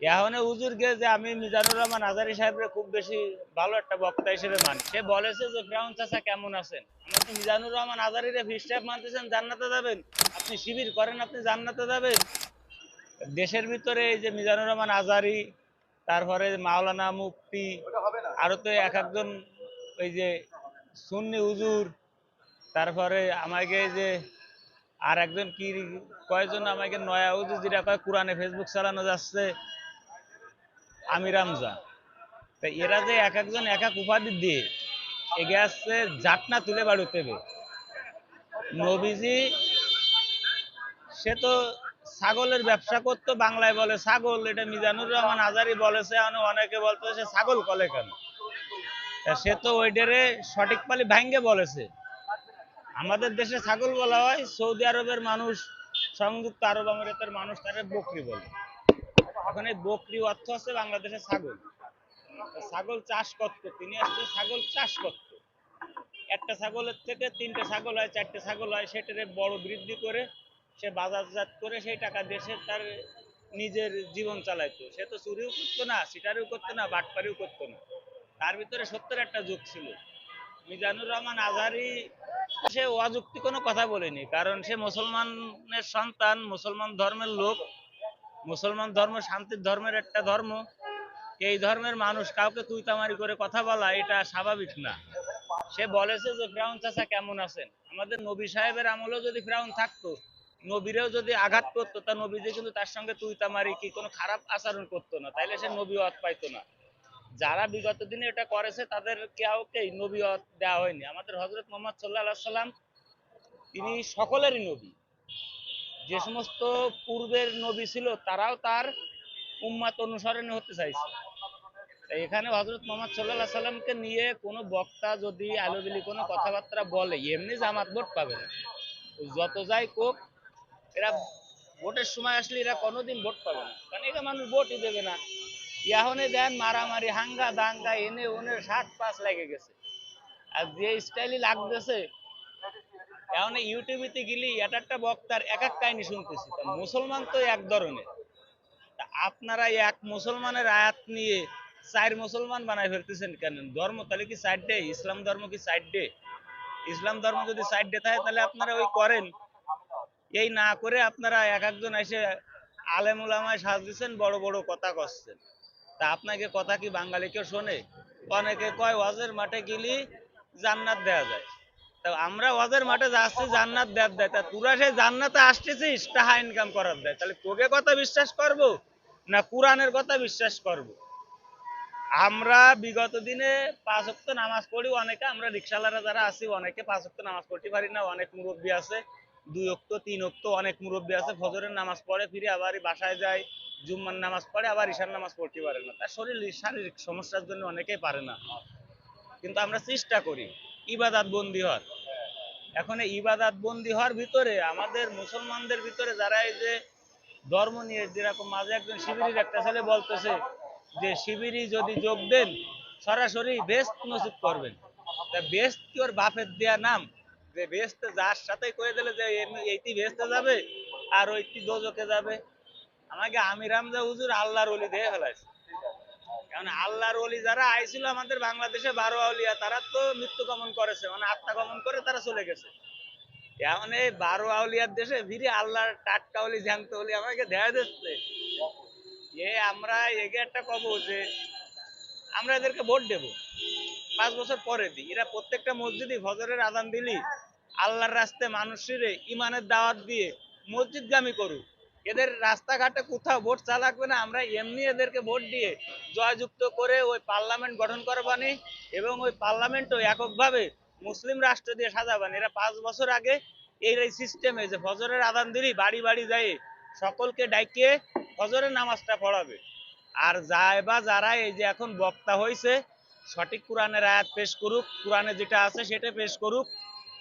এখন হুজুরকে যে আমি মিজানুর রহমান আজারি সাহেবের খুব বেশি ভালো একটা বক্তা হিসেবে মানি। সে বলেছে যে, ফ্রাউন চাচা কেমন আছেন? আমরা তো মিজানুর রহমান আজারিরে ফিস সাহেব মানতেছেন? জান্নাতে যাবেন? আপনি শিবির করেন, আপনি জান্নাতে যাবেন? দেশের ভিতরে এই যে মিজানুর রহমান আজারি, তারপরে মাওলানা মুফতি, আরও তো এক একজন ওই যে সুন্নি হুজুর, তারপরে আমাকে যে আর একজন কি কয়েকজন আমাকে নয়া হুজুর যেটা কয়, কোরআনে, ফেসবুক চালানো যাচ্ছে আমির হামজা তা এরা যে এক একজন এক এক উপাধি দিয়ে এগিয়ে আসছে জাটনা তুলে বাড়ুতেবে নবীজি, সে তো ছাগলের ব্যবসা করতো, বাংলায় বলে ছাগল, এটা মিজানুর রহমান আজারি বলেছে অনেকে বলতো সে ছাগল কলে কেন? সে তো ওইটারে সঠিক পালি ভাঙ্গে বলেছে। আমাদের দেশে ছাগল বলা হয়, সৌদি আরবের মানুষ, সংযুক্ত আরব আমিরাতের মানুষ তারে বকরি বলে। এই বকরি অর্থ আছে বাংলাদেশে ছাগল। ছাগল চাষ করতো, তিনি আসছে ছাগল চাষ করতো। একটা ছাগলের থেকে তিনটে ছাগল হয়, চারটে ছাগল হয়, সেটারে বড় বৃদ্ধি করে সে বাজারজাত করে সেই টাকা দেশে তার নিজের জীবন চালাইতো। সে তো চুরিও করতো না, সিটারিও করতো না, বাটপারিও করতো না। তার ভিতরে সত্যের একটা যুগ ছিল। মিজানুর রহমান আজহারি, সে অযুক্তি কোনো কথা বলেনি, কারণ সে মুসলমানের সন্তান, মুসলমান ধর্মের লোক। মুসলমান ধর্ম শান্তির ধর্মের একটা ধর্ম। এই ধর্মের মানুষ কাউকে তুই তামারি করে কথা বলা এটা স্বাভাবিক না। সে বলেছে যে, ফ্রাউন চাচা কেমন আছেন? আমাদের নবী সাহেবের আমলেও যদি ফ্রাউন থাকতো, নবীরেও যদি আঘাত করতো, তা নবীজি কিন্তু তার সঙ্গে তুই তামারি কি কোনো খারাপ আচরণ করতো না। তাইলে সে নবীওয়াত পাইতো না। যারা বিগত দিনে এটা করেছে, তাদের কাউকেই নবীওয়াত দেওয়া হয়নি। আমাদের হজরত মোহাম্মদ সাল্লাহ সাল্লাম তিনি সকলেরই নবী। যে সমস্ত পূর্বের নবী ছিল, তারাও তার উম্মাত অনুসরণে হতে চাইছে। এখানে হজরত মোহাম্মদ সাল্লাহ সাল্লামকে নিয়ে কোনো বক্তা যদি আলোবিলি কোনো কথাবার্তা বলে, এমনি জামাত ভোট পাবে না। যত যাই কোক, এরা ভোটের সময় আসলে এরা কোনোদিন ভোট পাবে না। কারণ এটা মানুষ ভোটই দেবে না। এখনে দেন মারামারি, হাঙ্গা দাঙ্গা, এনে ওনে ষাট পাঁচ লেগে গেছে। আর যে স্টাইলই লাগতেছে এখন ইউটিউবেতে গেলি, এক একটা বক্তার এক এক কাহিনী শুনতেছি। মুসলমান তো এক ধরনের। আপনারা এক মুসলমানের আয়াত নিয়ে চার মুসলমান বানাই ফেলতেছেন কেন? ধর্ম তাহলে কি সাইড ডে ইসলাম ধর্ম কি সাইড ডে ইসলাম ধর্ম যদি সাইড ডে থাকে, তাহলে আপনারা ওই করেন। এই না করে আপনারা এক একজন এসে আলেম উলামায় সাজ দিচ্ছেন বড় বড় কথা করছেন তা আপনাকে কথা কি বাঙালি কেউ শোনে? অনেকে কয়, ওয়াজের মাঠে গেলি জান্নাত দেয়া যায়। আমরা ওয়াজের মাঠে যাচ্ছি জান্নাত দেয় দেয়। তা তোরা সেই জান্নাতে আসতেছিস টাকা ইনকাম করার দেয়। তাহলে তোকে কথা বিশ্বাস করব, না কোরআনের কথা বিশ্বাস করব? আমরা বিগত দিনে পাঁচ ওয়াক্ত নামাজ পড়ি অনেকে, আমরা রিক্সাওয়ালারা যারা আছি, অনেকে পাঁচ ওয়াক্ত নামাজ পড়তে পারি না, অনেক মুরব্বী আছে। দুই অক্ত তিন অক্ত অনেক মুরব্বী আছে, ফজরের নামাজ পড়ে, ফিরে আবার বাসায় যায়, জুম্মার নামাজ পড়ে, আবার ঈশার নামাজ পড়তে পারে না। তার শরীর, শারীরিক সমস্যার জন্য অনেকেই পারে না। কিন্তু আমরা চেষ্টা করি, ইবাদাত বন্দী হওয়ার। এখন এই ইবাদাত বন্দি হওয়ার ভিতরে আমাদের মুসলমানদের ভিতরে যারা এই যে ধর্ম নিয়ে যেরকম মাঝে একজন শিবিরের একটা ছেলে বলতেছে যে শিবিরই যদি যোগ দেন, সরাসরি বেস্ট নসিব করবেন। তা বেস্ট কি ওর বাপের দেয়া নাম? যে বেস্ট যার সাথে কয়ে দিলে যে এইটি বেস্টে যাবে আর ওইটি দোজকে যাবে। আমাকে আমির হামজা হুজুর আল্লাহর অলি দিয়ে ফেলাইছে। কারণ আল্লাহর অলি যারা আইছিল আমাদের বাংলাদেশে বারো আউলিয়া তারা তো মৃত্যু গমন করেছে মানে আত্মা গমন করে তারা চলে গেছে। এখন এই বারো আউলিয়ার দেশে ফিরে আল্লাহর টাটকা অলি জ্যান্ত অলি আমাকে দেখা দিচ্ছে। এ আমরা এগে একটা কব যে আমরা এদেরকে ভোট দেব। পাঁচ বছর পরে দিই এরা প্রত্যেকটা মসজিদে ফজরের আদান দিলি, আল্লাহর রাস্তায় মানুষের ইমানের দাওয়াত দিয়ে মসজিদগামী করুক। এদের রাস্তাঘাটে কোথাও ভোট চা লাগবে না। আমরা এমনি এদেরকে ভোট দিয়ে জয়যুক্ত করে ওই পার্লামেন্ট গঠন করবানি এবং ওই পার্লামেন্টও এককভাবে মুসলিম রাষ্ট্র দিয়ে সাজাবানি। এরা পাঁচ বছর আগে এই সিস্টেমে যে ফজরের আদান দিলি, বাড়ি বাড়ি যায় সকলকে ডাইকে ফজরের নামাজটা পড়াবে। আর যায় বা যারা এই যে এখন বক্তা হয়েছে সঠিক কোরআনের আয়াত পেশ করুক, কোরআনে যেটা আছে সেটা পেশ করুক,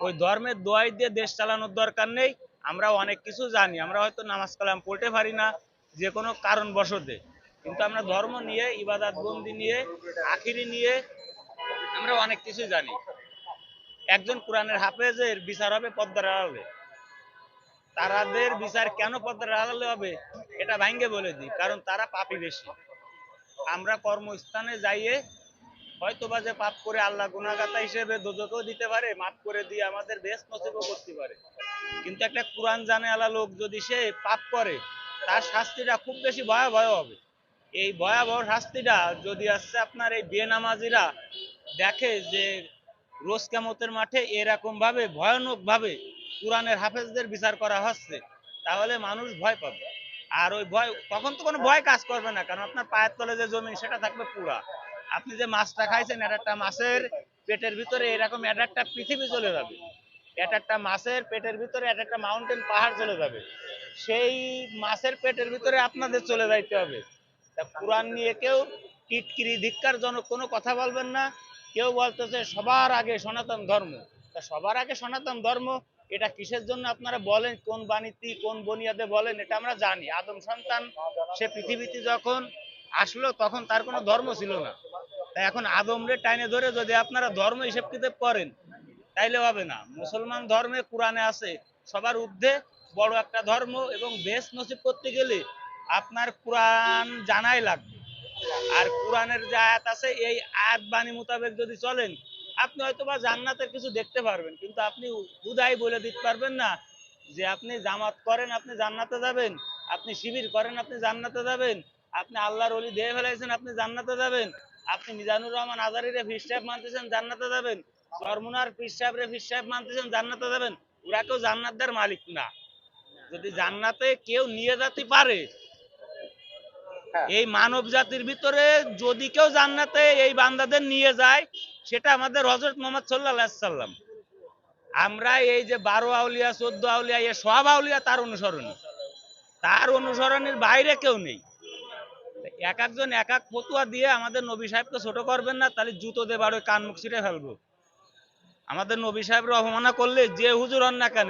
ওই ধর্মের দোয়াই দিয়ে দেশ চালানোর দরকার নেই। আমরা অনেক কিছু জানি, আমরা হয়তো নামাজ কালাম পড়তে পারি না যে কোনো কারণ বশতে কিন্তু আমরা ধর্ম নিয়ে, ইবাদত বন্দি নিয়ে, আখিরি নিয়ে আমরা অনেক কিছু জানি। একজন কোরআনের হাফেজের বিচার হবে পদ্মার আড়ালে। তারাদের বিচার কেন পদ্মার আড়ালে হবে, এটা ভাঙ্গে বলে দিই, কারণ তারা পাপি বেশি। আমরা কর্মস্থানে যাইয়ে হয়তো বা যে পাপ করে আল্লাহ গুনাগাতা হিসেবে দোজকেও দিতে পারে, মাফ করে দিয়ে আমাদের বেশ নসিবও করতে পারে। কিন্তু একটা কোরআন জানে আলা লোক যদি সে পাপ করে, তার শাস্তিটা খুব বেশি ভয়াবহ হবে। এই ভয়াবহ শাস্তিটা যদি আসছে আপনার এই বেনামাজিরা দেখে যে রোজ কেমতের মাঠে এরকম ভাবে ভয়ানক ভাবে কোরআনের হাফেজদের বিচার করা হচ্ছে, তাহলে মানুষ ভয় পাবে। আর ওই ভয়, তখন তো কোনো ভয় কাজ করবে না, কারণ আপনার পায়ের তলে যে জমি, সেটা থাকবে পুরা। আপনি যে মাছটা খাইছেন একটা মাছের পেটের ভিতরে এরকম একটা পৃথিবী চলে যাবে। এটা একটা মাছের পেটের ভিতরে এটা একটা মাউন্টেন পাহাড় চলে যাবে। সেই মাছের পেটের ভিতরে আপনাদের চলে যাইতে হবে। তা কোরআন নিয়ে কেউ টিটকিরি, ধিক্কারজনক কোনো কথা বলবেন না। কেউ বলতেছে, সবার আগে সনাতন ধর্ম। তা সবার আগে সনাতন ধর্ম, এটা কিসের জন্য আপনারা বলেন? কোন বাণীতি, কোন বনিয়াদে বলেন? এটা আমরা জানি। আদম সন্তান, সে পৃথিবীতে যখন আসলো, তখন তার কোনো ধর্ম ছিল না। তাই এখন আদমরে টাইনে ধরে যদি আপনারা ধর্ম হিসেব কিতাব করেন তাইলে হবে না। মুসলমান ধর্মে কোরআনে আছে, সবার ঊর্ধ্বে বড় একটা ধর্ম এবং বেশ নসিব করতে গেলে আপনার কোরআন জানাই লাগবে। আর কোরআনের যে আয়াত আছে, এই আয়াত বাণী মোতাবেক যদি চলেন, আপনি হয়তো বা জান্নাতের কিছু দেখতে পারবেন, কিন্তু আপনি হুদাই বলে দিতে পারবেন না যে আপনি জামাত করেন, আপনি জান্নাতে যাবেন, আপনি শিবির করেন, আপনি জান্নাতে যাবেন, আপনি আল্লাহর অলি দিয়ে ফেলাইছেন, আপনি জান্নাতে যাবেন, আপনি মিজানুর রহমান আজারিরে ফির মানতেছেন, জান্নাতে যাবেন। সরমুনার পীর সাহেব রে সাহেব মানতেছেন জান্নাতে যাবেন। ওরা কেউ জান্নাতদের মালিক না। যদি জান্নাতে কেউ নিয়ে যেতে পারে হ্যাঁ। এই মানব জাতির ভিতরে যদি কেউ জান্নাতে এই বান্দাদের নিয়ে যায় সেটা আমাদের হজরত মোহাম্মদ সাল্লাহ সাল্লাম আমরা এই যে বারো আউলিয়া চোদ্দ আউলিয়া এ সব আউলিয়া তার অনুসরণী। তার অনুসরণের বাইরে কেউ নেই। এক একজন এক এক ফতুয়া দিয়ে আমাদের নবী সাহেবকে ছোট করবেন না তাহলে জুতো দিয়ে বারো কান মুখ ছিঁড়ে ফেলব। আমাদের নবী সাহেবের অবমাননা করলে যে হুজুর হন না কেন?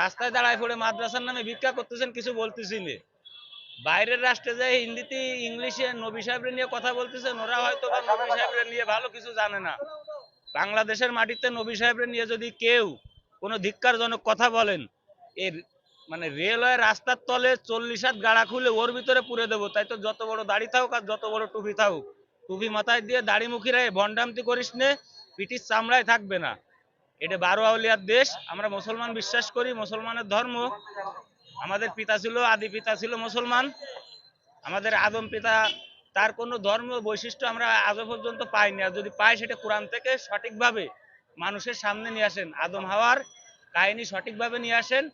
রাস্তায় দাঁড়ায় পড়ে মাদ্রাসার নামে ভিক্ষা করতেছেন, কিছু বলতেছি না। বাইরের রাষ্ট্রে যায় হিন্দিতে ইংলিশে নবী সাহেবরে নিয়ে কথা বলতেছেন, ওরা হয়তো বা নবী সাহেবরে নিয়ে ভালো কিছু জানে না। বাংলাদেশের মাটিতে নবী সাহেবরে নিয়ে যদি কেউ কোনো ধিক্কারজনক কথা বলেন, এর মানে রেলওয়ে রাস্তার তলে চল্লিশ হাত গাড়া খুলে ওর ভিতরে পুরে দেবো। তাই তো যত বড় দাড়ি থাকুক আর যত বড় টুপি থাকুক। টুপি মাথায় দিয়ে দাড়ি মুখিরা ভণ্ডামতি করিস নে পিটির চামড়ায় থাকবে না। এটা বারো আউলিয়ার দেশ, আমরা মুসলমান বিশ্বাস করি, মুসলমানের ধর্ম। আমাদের পিতা ছিল, আদি পিতা ছিল মুসলমান। আমাদের আদম পিতা, তার কোনো ধর্ম বৈশিষ্ট্য আমরা আজও পর্যন্ত পাইনি। আর যদি পাই, সেটা কোরআন থেকে সঠিকভাবে মানুষের সামনে নিয়ে আসেন। আদম হাওয়ার কাহিনী সঠিকভাবে নিয়ে আসেন।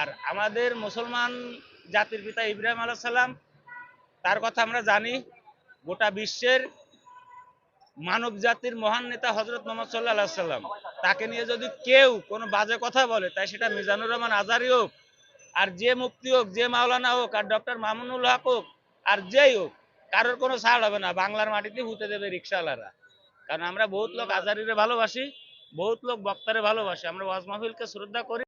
আর আমাদের মুসলমান জাতির পিতা ইব্রাহিম আলাহ সাল্লাম তার কথা আমরা জানি। গোটা বিশ্বের মানব জাতির মহান নেতা হজরত মোহাম্মদ সাল্লাহ সাল্লাম তাকে নিয়ে যদি কেউ কোনো বাজে কথা বলে, তাই সেটা মিজানুর রহমান আজারি হোক, আর যে মুক্তি হোক, যে মাওলানা হোক, আর ডক্টর মামুনুল হক হোক, আর যেই হোক, কারোর কোনো ছাড় হবে না। বাংলার মাটিতে হুতে দেবে রিক্সাওয়ালারা। কারণ আমরা বহুত লোক আজারিরে ভালোবাসি, বহুত লোক বক্তারে ভালোবাসি। আমরা ওয়াজ মাহফিলকে শ্রদ্ধা করি।